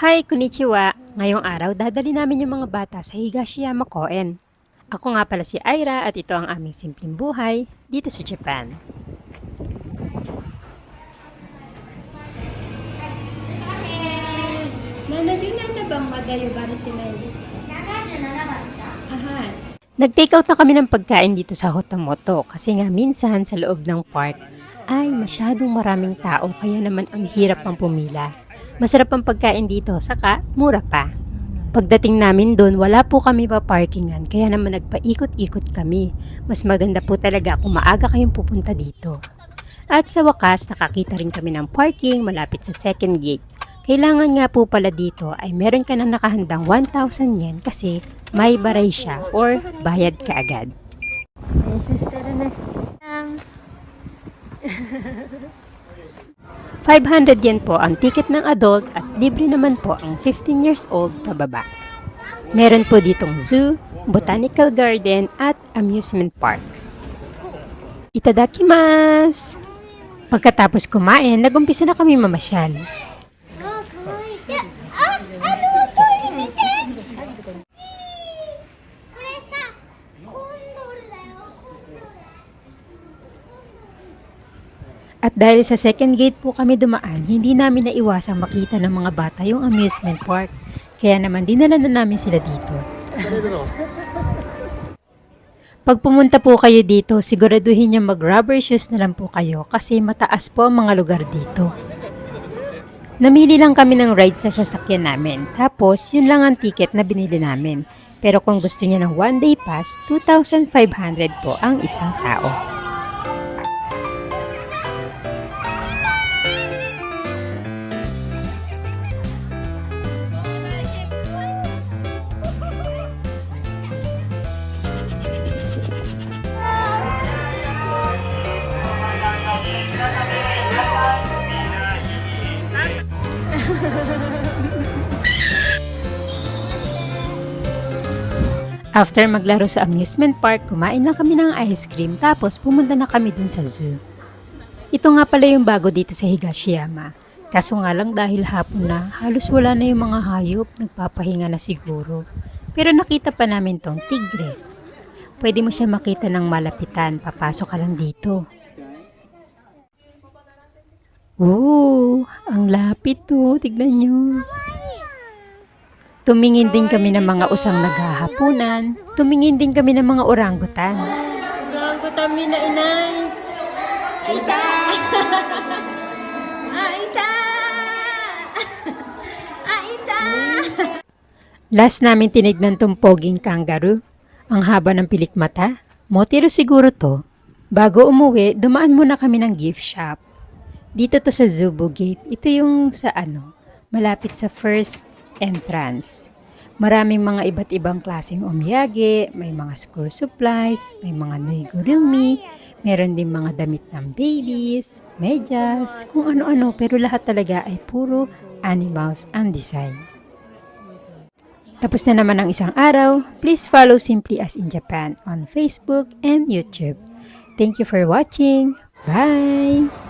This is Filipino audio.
Hi, konnichiwa! Ngayong araw, dadali namin yung mga bata sa Higashiyama Koen. Ako nga pala si Aira at ito ang aming simpleng buhay dito sa Japan. Nag-take out na kami ng pagkain dito sa Hotamoto kasi nga minsan sa loob ng park ay masyadong maraming tao kaya naman ang hirap pang pumila. Masarap ang pagkain dito, saka mura pa. Pagdating namin doon, wala po kami pa parkingan kaya naman nagpaikot-ikot kami. Mas maganda po talaga kung maaga kayong pupunta dito. At sa wakas, nakakita rin kami ng parking malapit sa second gate. Kailangan nga po pala dito ay meron ka na nakahandang 1,000 yen kasi may baray siya or bayad ka agad. 500 yen po ang ticket ng adult at libre naman po ang 15 years old pababa. Meron po ditong zoo, botanical garden at amusement park. Itadakimasu! Pagkatapos kumain, nagumpisa na kami mamasyal. At dahil sa second gate po kami dumaan, hindi namin naiwasang makita ng mga bata yung amusement park. Kaya naman dinala na namin sila dito. Pag pumunta po kayo dito, siguraduhin niya mag-rubber shoes na lang po kayo kasi mataas po ang mga lugar dito. Namili lang kami ng ride sa sasakyan namin. Tapos, yun lang ang ticket na binili namin. Pero kung gusto niya ng one day pass, 2,500 po ang isang tao. After maglaro sa amusement park, kumain lang kami ng ice cream tapos pumunta na kami dun sa zoo. Ito nga pala yung bago dito sa Higashiyama. Kaso nga lang dahil hapon na, halos wala na yung mga hayop, nagpapahinga na siguro. Pero nakita pa namin tong tigre. Pwede mo siya makita ng malapitan, papasok ka lang dito. Oo, ang lapit to, tignan nyo. Tumingin din kami ng mga usang naghahapunan. Tumingin din kami ng mga orangutan. Orangutan mi na inay. Aita! Aita! Aita! Last namin tinignan tong poging kangaroo. Ang haba ng pilik mata. Motiro siguro to. Bago umuwi, dumaan muna kami ng gift shop. Dito to sa Zubu Gate. Ito yung sa ano, malapit sa first entrance. Maraming mga iba't ibang klaseng omyage, may mga school supplies, may mga nuigurumi, meron din mga damit ng babies, medyas, kung ano-ano pero lahat talaga ay puro animals ang design. Tapos na naman ang isang araw, please follow Simply As in Japan on Facebook and YouTube. Thank you for watching. Bye!